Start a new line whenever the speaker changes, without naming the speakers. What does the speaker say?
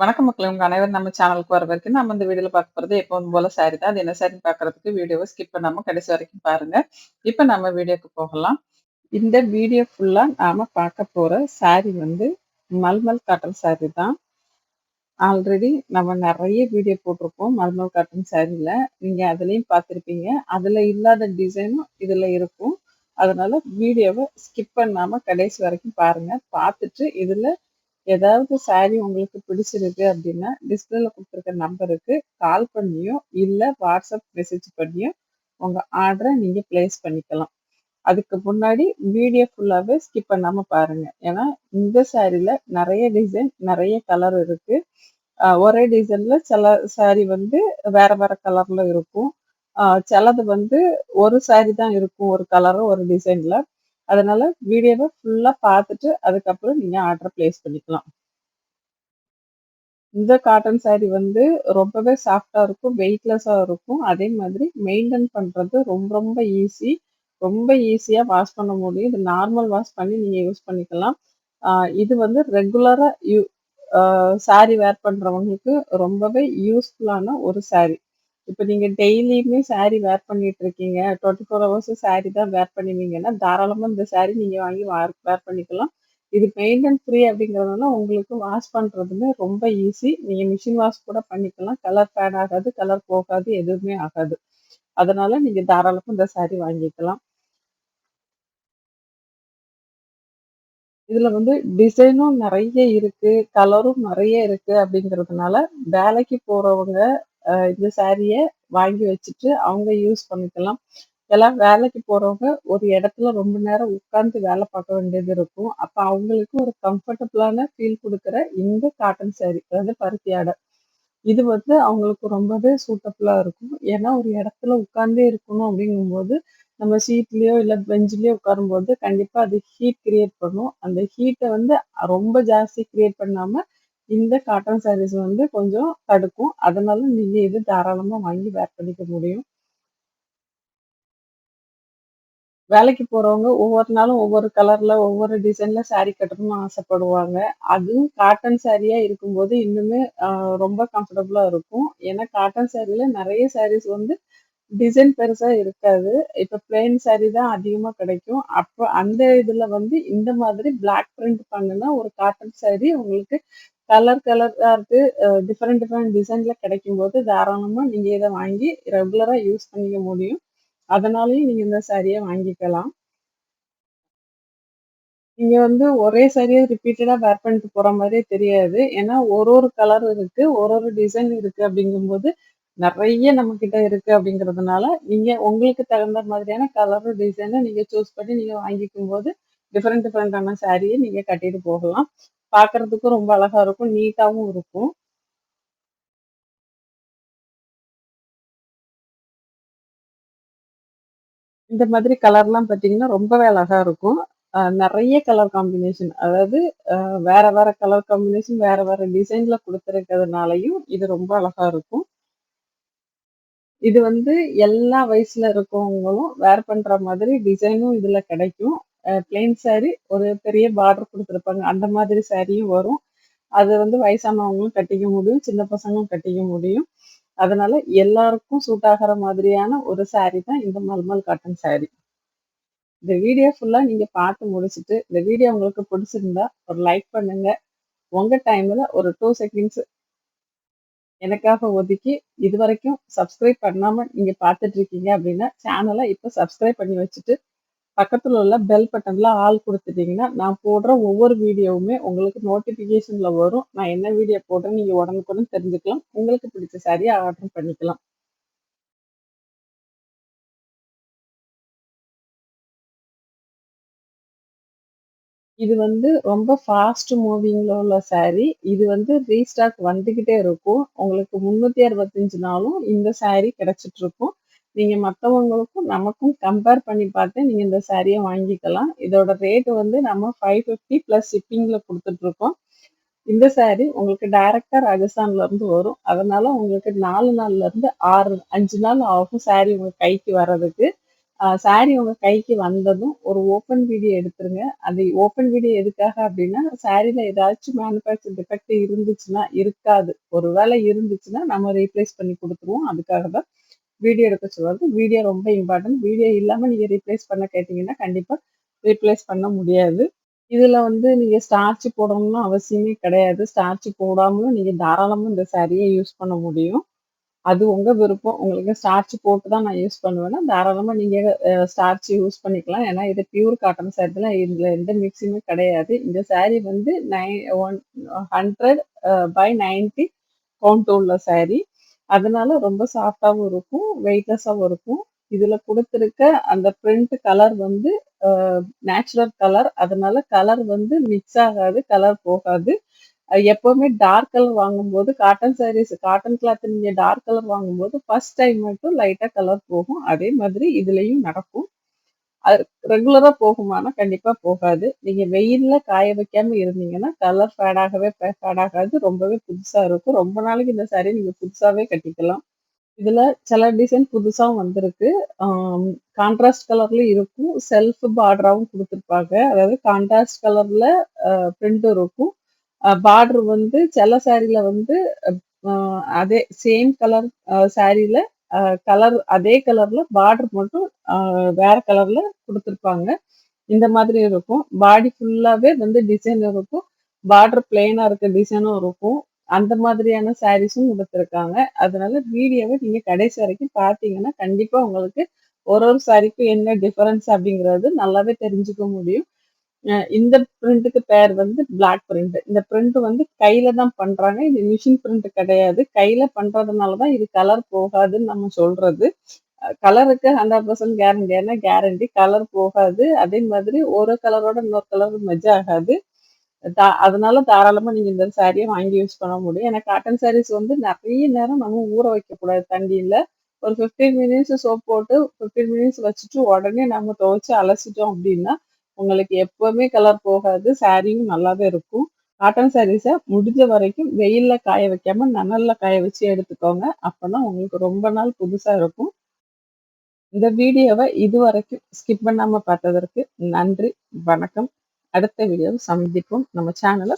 வணக்கம் மக்கள் உங்க அனைவரும் நம்ம சேனலுக்கு வர வரைக்கும் நம்ம இந்த வீடியோல பார்க்க போறது எப்பவும் போல சாரி தான். அது என்ன சாரின்னு பார்க்கறதுக்கு வீடியோவை ஸ்கிப் பண்ணாம கடைசி வரைக்கும் பாருங்க. இப்ப நம்ம வீடியோக்கு போகலாம். இந்த வீடியோ ஃபுல்லா நாம பார்க்க போற சாரி வந்து மல்மல் காட்டன் சாரி தான். ஆல்ரெடி நம்ம நிறைய வீடியோ போட்டிருப்போம் மல்மல் காட்டன் சாரில. நீங்க அதுலயும் பார்த்துருப்பீங்க அதுல இல்லாத டிசைனும் இதுல இருக்கும். அதனால வீடியோவை ஸ்கிப் பண்ணாம கடைசி வரைக்கும் பாருங்க. பார்த்துட்டு இதுல ஏதாவது சாரி உங்களுக்கு பிடிச்சிருக்கு அப்படின்னா, டிஸ்பிளேல கொடுத்துருக்க நம்பருக்கு கால் பண்ணியும் இல்லை வாட்ஸ்அப் மெசேஜ் பண்ணியும் உங்கள் ஆர்டரை நீங்கள் பிளேஸ் பண்ணிக்கலாம். அதுக்கு முன்னாடி வீடியோ ஃபுல்லாகவே ஸ்கிப் பண்ணாமல் பாருங்கள் ஏன்னா, இந்த சாரியில் நிறைய டிசைன், நிறைய கலர் இருக்குது ஒரே டிசைனில் சில சாரி வந்து வேறு வேறு கலரில் இருக்கும். சிலது வந்து ஒரு சாரி தான் இருக்கும். ஒரு கலரும் ஒரு டிசைனில் அதனால வீடியோவை ஃபுல்லாக பார்த்துட்டு, அதுக்கப்புறம் நீங்கள் ஆர்டர் பிளேஸ் பண்ணிக்கலாம். இந்த காட்டன் சாரி வந்து ரொம்பவே சாஃப்டாக இருக்கும். வெயிட்லெஸ்ஸாக இருக்கும். அதே மாதிரி மெயின்டைன் பண்ணுறது ரொம்ப ரொம்ப ஈஸி. ரொம்ப ஈஸியாக வாஷ் பண்ண முடியும். இது நார்மல் வாஷ் பண்ணி நீங்கள் யூஸ் பண்ணிக்கலாம். இது வந்து ரெகுலராக யூ அ சாரி வேர் பண்ணுறவங்களுக்கு ரொம்பவே யூஸ்ஃபுல்லான ஒரு சாரி. இப்ப நீங்க டெய்லியுமே சாரி வேர் பண்ணிட்டு இருக்கீங்க. 24 ஹவர்ஸும் சாரி தான் வேர் பண்ணுவீங்கன்னா, தாராளமா இந்த சாரி நீங்க வாங்கி வார் வேர் பண்ணிக்கலாம். இது மெயின்டன் ஃப்ரீ அப்படிங்கிறதுனால உங்களுக்கு வாஷ் பண்றதுமே ரொம்ப ஈஸி. நீங்க மிஷின் வாஷ் கூட பண்ணிக்கலாம். கலர் ஃபேட் ஆகாது, கலர் போகாது, எதுவுமே ஆகாது. அதனால நீங்க தாராளமா இந்த சாரி வாங்கிக்கலாம். இதுல வந்து டிசைனும் நிறைய இருக்கு. கலரும் நிறைய இருக்கு அப்படிங்கிறதுனால, வேலைக்கு போறவங்க இந்த சாரிய வாங்கி வச்சுட்டு அவங்க யூஸ் பண்ணிக்கலாம். எல்லாம் வேலைக்கு போறவங்க ஒரு இடத்துல ரொம்ப நேரம் உட்காந்து வேலை பார்க்க வேண்டியது இருக்கும். அப்ப அவங்களுக்கு ஒரு கம்ஃபர்டபுளான ஃபீல் கொடுக்குற இந்த காட்டன் சாரி, அதாவது பருத்தி ஆடை. இது வந்து அவங்களுக்கு ரொம்பவே சூட்டபுளா இருக்கும். ஏன்னா, ஒரு இடத்துல உட்கார்ந்தே இருக்கணும் அப்படிங்கும்போது, நம்ம சீட்லயோ இல்ல பெஞ்ச்லயோ உட்காரும்போது கண்டிப்பா அது ஹீட் கிரியேட் பண்ணும். அந்த ஹீட்டை வந்து ரொம்ப ஜாஸ்தி கிரியேட் பண்ணாம, இந்த காட்டன் சாரீஸ் வந்து கொஞ்சம் தடுக்கும். அதனால நீங்க இது தாராளமா வாங்கி வேர் பண்ணிக்க முடியும். வேலைக்கு போறவங்க ஒவ்வொரு நாளும் ஒவ்வொரு கலர்ல, ஒவ்வொரு டிசைன்ல சாரி கட்டணும்னு ஆசைப்படுவாங்க. அதுவும் காட்டன் சாரியா இருக்கும்போது இன்னுமே ரொம்ப கம்ஃபர்டபுளா இருக்கும். ஏன்னா, காட்டன் சாரில நிறைய சாரீஸ் வந்து டிசைன் பெருசா இருக்காது. இப்ப பிளெயின் சாரி தான் அதிகமா கிடைக்கும். அப்ப அந்த இதுல வந்து இந்த மாதிரி பிளாக் பிரிண்ட் பண்ணுன ஒரு காட்டன் சாரி உங்களுக்கு கலர் கலராக இருக்கு. டிஃப்ரெண்ட் டிஃப்ரெண்ட் டிசைனில் கிடைக்கும் போது தாராளமாக நீங்க இதை வாங்கி ரெகுலரா யூஸ் பண்ணிக்க முடியும். அதனாலையும் நீங்க இந்த சாரியை வாங்கிக்கலாம். நீங்க வந்து ஒரே சாரியை ரிப்பீட்டடா வேர் பண்ணிட்டு போற மாதிரியே தெரியாது. ஏன்னா, ஒரு ஒரு கலர் இருக்கு. ஒரு ஒரு டிசைன் இருக்கு அப்படிங்கும்போது, நிறைய நம்ம கிட்ட இருக்கு அப்படிங்கிறதுனால, நீங்க உங்களுக்கு தகுந்த மாதிரியான கலரு, டிசைனை நீங்க சூஸ் பண்ணி நீங்க வாங்கிக்கும்போது, டிஃப்ரெண்ட் டிஃப்ரெண்ட்டான சாரியை நீங்க கட்டிட்டு போகலாம். பார்க்கறதுக்கும் ரொம்ப அழகா இருக்கும். நீட்டாவும் இருக்கும். இந்த மாதிரி கலர்லாம் பார்த்தீங்கன்னா, ரொம்பவே அழகா இருக்கும். நிறைய கலர் காம்பினேஷன் அதாவது வேற வேற கலர் காம்பினேஷன், வேற வேற டிசைன்ல கொடுத்துருக்கிறதுனாலையும் இது ரொம்ப அழகா இருக்கும். இது வந்து எல்லா வயசுல இருக்கவங்களும் வேர் பண்ற மாதிரி டிசைனும் இதுல கிடைக்கும். பிளெயின் சாரி ஒரு பெரிய பார்டர் கொடுத்துருப்பாங்க அந்த மாதிரி சாரியும் வரும். அது வந்து வயசானவங்களும் கட்டிக்க முடியும். சின்ன பசங்களும் கட்டிக்க முடியும். அதனால எல்லாருக்கும் சூட் ஆகிற மாதிரியான ஒரு சாரி தான் இந்த மல்மல் காட்டன் சாரி. இந்த வீடியோ ஃபுல்லாக நீங்கள் பார்த்து முடிச்சுட்டு, இந்த வீடியோ உங்களுக்கு பிடிச்சிருந்தா ஒரு லைக் பண்ணுங்க. உங்கள் டைமில் ஒரு டூ செகண்ட்ஸ் எனக்காக ஒதுக்கி, இதுவரைக்கும் சப்ஸ்கிரைப் பண்ணாமல் நீங்கள் பார்த்துட்ருக்கீங்க அப்படின்னா, சேனலை இப்போ சப்ஸ்கிரைப் பண்ணி வச்சுட்டு, பக்கத்தில் உள்ள பெல் பட்டன்ல ஆள் கொடுத்துட்டிங்கன்னா நான் போடுற ஒவ்வொரு வீடியோவுமே உங்களுக்கு நோட்டிஃபிகேஷனில் வரும். நான் என்ன வீடியோ போடுறேன்னு நீங்க உடனுக்குடன் தெரிஞ்சுக்கலாம். உங்களுக்கு பிடிச்ச சாரிய ஆர்டர் பண்ணிக்கலாம். இது வந்து ரொம்ப ஃபாஸ்ட் மூவிங்ல உள்ள சாரி. இது வந்து ரீஸ்டாக் வந்துகிட்டே இருக்கும். உங்களுக்கு 365 நாளும் இந்த சாரி கிடச்சிட்ருக்கும் நீங்கள் மற்றவங்களுக்கும் நமக்கும் கம்பேர் பண்ணி பார்த்து நீங்கள் இந்த சாரியை வாங்கிக்கலாம். இதோட ரேட்டு வந்து நம்ம ஃபைவ் ஃபிஃப்டி ப்ளஸ் ஷிப்பிங்கில் கொடுத்துட்ருக்கோம் இந்த சாரி உங்களுக்கு டைரக்டாக ராஜஸ்தான்லேருந்து வரும். அதனால் உங்களுக்கு நாலு நாள்ல இருந்து 6 5 நாள் ஆகும் சாரி உங்கள் கைக்கு வர்றதுக்கு. சாரி உங்கள் கைக்கு வந்ததும் ஒரு ஓப்பன் வீடியோ எடுத்துருங்க அது ஓப்பன் வீடியோ எதுக்காக அப்படின்னா சாரியில் ஏதாச்சும் மேனுஃபேக்சர் டிஃபெக்ட் இருந்துச்சுன்னா இருக்காது ஒரு வேலை இருந்துச்சுன்னா நம்ம ரீப்ளேஸ் பண்ணி கொடுத்துருவோம் அதுக்காக தான் வீடியோ எடுக்க சொல்றது வீடியோ ரொம்ப இம்பார்ட்டன்ட் வீடியோ இல்லாமல் நீங்கள் ரீப்ளேஸ் பண்ண கேட்டிங்கன்னா கண்டிப்பாக ரீப்ளேஸ் பண்ண முடியாது. இதில் வந்து நீங்கள் ஸ்டார்ச் போடணும்னு அவசியமே கிடையாது. ஸ்டார்ச் போடாமலும் நீங்கள் தாராளமாக இந்த சாரியை யூஸ் பண்ண முடியும். அது உங்கள் விருப்பம். உங்களுக்கு ஸ்டார்ச் போட்டு தான் நான் யூஸ் பண்ணுவேன்னா தாராளமாக நீங்கள் ஸ்டார்ச் யூஸ் பண்ணிக்கலாம். ஏன்னா இது பியூர் காட்டன் சாரில இதில் எந்த மிக்சியுமே கிடையாது. இந்த சாரீ வந்து nine one hundred by ninety count உள்ள சாரீ அதனால ரொம்ப சாஃப்டாகவும் இருக்கும் வெயிட்லெஸ்ஸாகவும் இருக்கும். இதில் கொடுத்துருக்க அந்த பிரிண்ட் கலர் வந்து நேச்சுரல் கலர் அதனால கலர் வந்து மிக்ஸ் ஆகாது கலர் போகாது. எப்போவுமே டார்க் கலர் வாங்கும்போது காட்டன் சாரீஸ் காட்டன் கிளாத் நீங்கள் டார்க் கலர் வாங்கும்போது ஃபர்ஸ்ட் டைம் மட்டும் லைட்டாக கலர் போகும். அதே மாதிரி இதுலேயும் நடக்கும். அது ரெகுலராக போகுமானா கண்டிப்பாக போகாது. நீங்கள் வெயிலில் காய வைக்காமல் இருந்தீங்கன்னா கலர் ஃபேடாகவே ஃபேடாகாது ரொம்பவே புதுசாக இருக்கும். ரொம்ப நாளைக்கு இந்த சாரீ நீங்கள் புதுசாகவே கட்டிக்கலாம். இதில் சில டிசைன் புதுசாகவும் வந்திருக்கு. கான்ட்ராஸ்ட் கலர்ல இருக்கும். செல்ஃப் பார்டராகவும் கொடுத்துருப்பாங்க. அதாவது கான்ட்ராஸ்ட் கலரில் பிரிண்ட் இருக்கும். பார்டர் வந்து சில சாரியில் வந்து அதே சேம் கலர் சாரியில் கலர் அதே கலர்ல பார்டர் மட்டும் வேற கலர்ல கொடுத்துருப்பாங்க. இந்த மாதிரி இருக்கும். பாடி ஃபுல்லாவே வந்து டிசைன் இருக்கும். பார்டர் பிளெயினா இருக்க டிசைனும் இருக்கும். அந்த மாதிரியான சாரீஸும் கொடுத்துருக்காங்க. அதனால வீடியோவை நீங்க கடைசி வரைக்கும் பார்த்தீங்கன்னா கண்டிப்பா உங்களுக்கு ஒரு ஒரு சாரிக்கும் என்ன டிஃபரன்ஸ் அப்படிங்கிறது நல்லாவே தெரிஞ்சுக்க முடியும். இந்த பிரிண்ட்டுக்கு பேர் வந்து பிளாக் பிரிண்ட் இந்த பிரிண்ட் வந்து கையில தான் பண்றாங்க. இது மிஷின் பிரிண்ட் கிடையாது. கையில பண்றதுனால தான் இது கலர் போகாதுன்னு நம்ம சொல்றது. கலருக்கு ஹண்ட்ரட் பர்சன்ட் கேரண்டி ஏன்னா கேரண்டி கலர் போகாது. அதே மாதிரி ஒரு கலரோட இன்னொரு கலர் மெஜ் ஆகாது. தா- அதனால தாராளமா நீங்க இந்த சாரியை வாங்கி யூஸ் பண்ண முடியும். ஏன்னா காட்டன் சாரீஸ் வந்து நிறைய நேரம் நம்ம ஊற வைக்க கூடாது தண்ணியில. ஒரு 15 மினிட்ஸ் சோப் போட்டு 15 மினிட்ஸ் வச்சுட்டு உடனே நம்ம துவைச்சு அலசிட்டோம் அப்படின்னா உங்களுக்கு எப்பவுமே கலர் போகாது. சாரியும் நல்லாவே இருக்கும். காட்டன் சாரீஸை முடிஞ்ச வரைக்கும் வெயிலில் காய வைக்காம நனலில் காய வச்சு எடுத்துக்கோங்க. அப்பதான் உங்களுக்கு ரொம்ப நாள் புதுசாக இருக்கும். இந்த வீடியோவை இது வரைக்கும் ஸ்கிப் பண்ணாமல் பார்த்ததற்கு நன்றி வணக்கம். அடுத்த வீடியோவை சந்திப்போம். நம்ம சேனலை